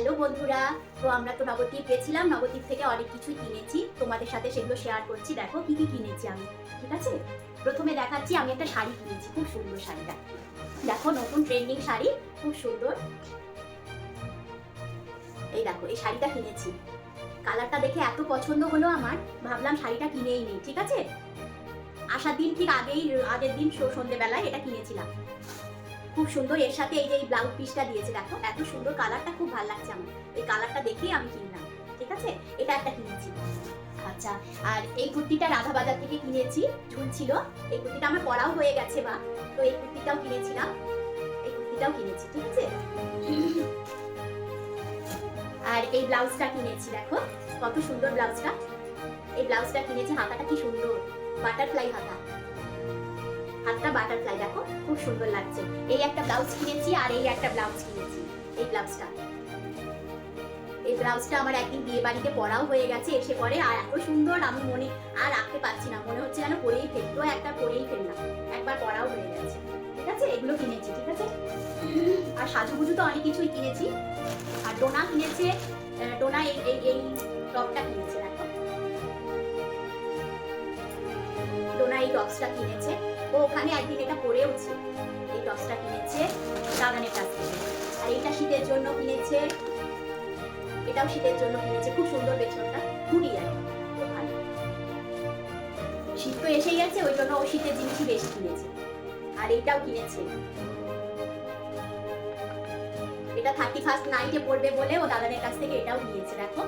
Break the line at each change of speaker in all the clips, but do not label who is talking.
Hello বন্ধুরা, তো আমরা তো নবদ্বীপ গেছিলাম, নবদ্বীপ থেকে অনেক কিছুই কিনেছি। তোমাদের সাথে সেগুলো শেয়ার করছি। দেখো, কি কি কিনেছি আমি, ঠিক আছে? প্রথমে দেখাচ্ছি, আমি একটা শাড়ি কিনেছি, খুব সুন্দর শাড়িটা। দেখো, নতুন ট্রেন্ডিং শাড়ি, খুব সুন্দর। এই দেখো, এই শাড়িটা কিনেছি। কালারটা দেখে এত পছন্দ হলো আমার, ভাবলাম শাড়িটা কিনেই নেই, ঠিক আছে? আসার দিন ঠিক আগেই, আগের দিন সন্ধ্যেবেলায় এটা কিনেছিলাম। খুব সুন্দর, এর সাথে এই যে এই ব্লাউজ পিসটা দিয়েছে, দেখো, এত সুন্দর কালারটা খুব ভালো লাগছে আমার। এই কালারটা দেখেই আমি কিনলাম, ঠিক আছে? এটা একটা কিনেছি। আচ্ছা আর এই কুর্তিটা রাধা বাজার থেকে কিনেছি ঝুলছিল এই কুর্তিটা আমার পরাও হয়ে গেছে বা তো এই কুর্তিটাও কিনেছিলাম। এই কুর্তিটাও কিনেছি, ঠিক আছে? আর এই ব্লাউজটা কিনেছি, দেখো, কত সুন্দর ব্লাউজটা এই ব্লাউজটা কিনেছি, হাতাটা কি সুন্দর। বাটারফ্লাই হাতা। হাতটা বাটারফ্লাই দেখো, খুব সুন্দর লাগছে। এই একটা ব্লাউজ কিনেছি আর এই একটা ব্লাউজ কিনেছি। এই ব্লাউজটা এই ব্লাউজটা আমার একদিন বিয়ে বাড়িতে পরাও হয়ে গেছে, এসে পরে আর এত সুন্দর আমি মনে আর রাখতে পারছি না। মনে হচ্ছে যেন পরেই ফেলতো একটা পরেই ফেললাম। একবার পরাও হয়ে গেছে। ঠিক আছে? এগুলো কিনেছি, ঠিক আছে? আর সাজুগুজু তো অনেক কিছুই কিনেছি। আর ডোনা কিনেছে ডোনা এই এই এই টপটা কিনেছে, দেখো। ডোনা এই টপসটা কিনেছে। ও ওখানে একদিন এটা পরেওছে এই টসটা কিনেছে দাদানের কাছ থেকে। আর এইটা শীতের জন্য কিনেছে, এটাও শীতের জন্য কিনেছে, খুব সুন্দর পেছনটা খুবই আর। শীত তো এসেই গেছে, ওই জন্য ও শীতের জিনিসই বেশি কিনেছে। আর এইটাও কিনেছে। এটা থার্টি ফার্স্ট নাইটে পড়বে বলে ও দাদানের কাছ থেকে এটাও নিয়েছে, দেখো।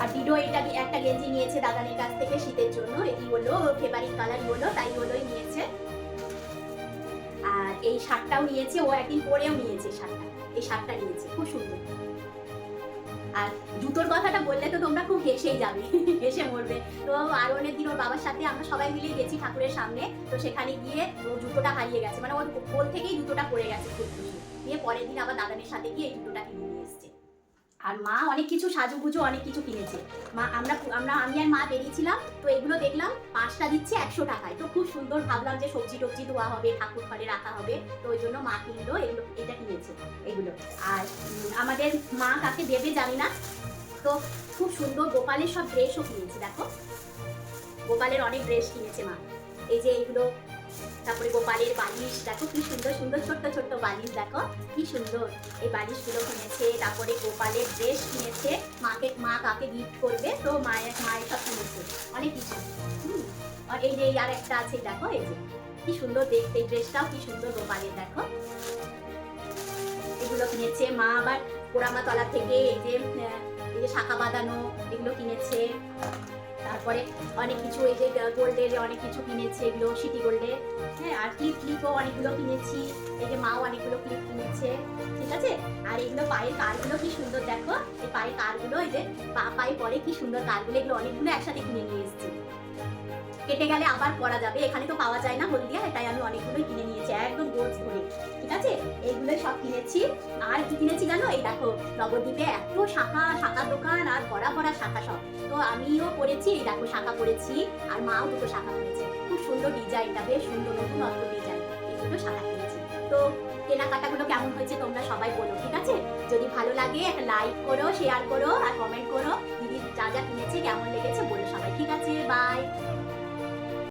আর দিদো এটা একটা গেঞ্জি নিয়েছে দাদানের কাছ থেকে শীতের জন্য? এটি হলো ফেভারিট কালার হলো, তাই হলোই নিয়েছে। আর এই শার্টটাও নিয়েছে, ও একদিন পরেও নিয়েছে শার্টটা। এই শার্টটা নিয়েছে, খুব সুন্দর। আর জুতোর কথাটা বললে তো তোমরা খুব হেসেই যাবে, হেসে মরবে। তো আর অনেক দিন ওর বাবার সাথে আমরা সবাই মিলে গেছি ঠাকুরের সামনে, তো সেখানে গিয়ে ও জুতোটা হারিয়ে গেছে। মানে ওর কোল থেকেই জুতোটা পড়ে গেছে খুব দিয়ে পরের দিন আবার দাদানের সাথে গিয়ে এই জুতোটা কিনে নিয়ে এসছে। আর মা অনেক কিছু সাজুগুজু, অনেক কিছু কিনেছে। মা, আমরা আমরা, আমি আর মা বেরিয়েছিলাম, তো এগুলো দেখলাম, পাঁচটা দিচ্ছে একশো টাকায়। তো খুব সুন্দর ভাবলাম যে সবজি টবজি ধোয়া হবে, ঠাকুর ঘরে রাখা হবে, তো ওই জন্য মা কিনলো এগুলো, এটা কিনেছে এগুলো। আর আমাদের মা কাকে দেবে জানি না, তো খুব সুন্দর গোপালের সব ড্রেসও কিনেছে, দেখো। গোপালের অনেক ড্রেস কিনেছে মা। এই যে এইগুলো গোপালের বালিশ, দেখো কি সুন্দর সুন্দর ছোট্ট ছোট্ট বালিশ, দেখো কি সুন্দর। এই বালিশগুলো কিনেছে, তারপরে গোপালের ড্রেস কিনেছে, মাকে, মা কাকে গিফট করবে, তো মায়ের মায়ের সব কিনেছে। অনেক কিছু হুম। আর এই যে আর একটা আছে, দেখো, এই যে, কি সুন্দর দেখতে, এই ড্রেসটাও কি সুন্দর গোপালের, দেখো। এগুলো কিনেছে, মা আবার পোড়ামা তলা থেকে এই যে যে শাখা বাঁধানো, এগুলো কিনেছে। তারপরে অনেক কিছু এই যে গোল্ডের অনেক কিছু কিনেছে, এগুলো সিটি গোল্ডে। হ্যাঁ আর ক্লিপ ক্লিপও অনেকগুলো কিনেছি। এই যে মাও অনেকগুলো ক্লিপ কিনেছে। ঠিক আছে? আর এগুলো পায়ের কারগুলো কি সুন্দর দেখো? এই পায়ের কারগুলো, এই যে পা পায়ে পরে কি সুন্দর কারগুলো, এগুলো অনেকগুলো একসাথে কিনে নিয়ে এসেছি। কেটে গেলে আবার পরা যাবে। এখানে তো পাওয়া যায় না হলদিয়া, তাই আমি অনেকগুলোই কিনে নিয়েছি, একদম গোল ধরে ঠিক আছে? এইগুলো সব কিনেছি। আর কি কিনেছি জানো? এই দেখো, নবদ্বীপে এত শাখা শাখা দোকান আর ভরা ভরা শাখা সব। তো আমিও পরেছি এই দেখো শাখা পরেছি আর মাও দুটো শাখা পরেছে খুব সুন্দর ডিজাইনটা, বেশ সুন্দর, নতুন অত ডিজাইন। এগুলো শাখা কিনেছি। তো কেনাকাটাগুলো কেমন হয়েছে তোমরা সবাই বলো, ঠিক আছে? যদি ভালো লাগে, একটা লাইক করো শেয়ার করো, আর কমেন্ট করো। দিদি যা যা কিনেছে, কেমন লেগেছে বলো সবাই, ঠিক আছে? বাই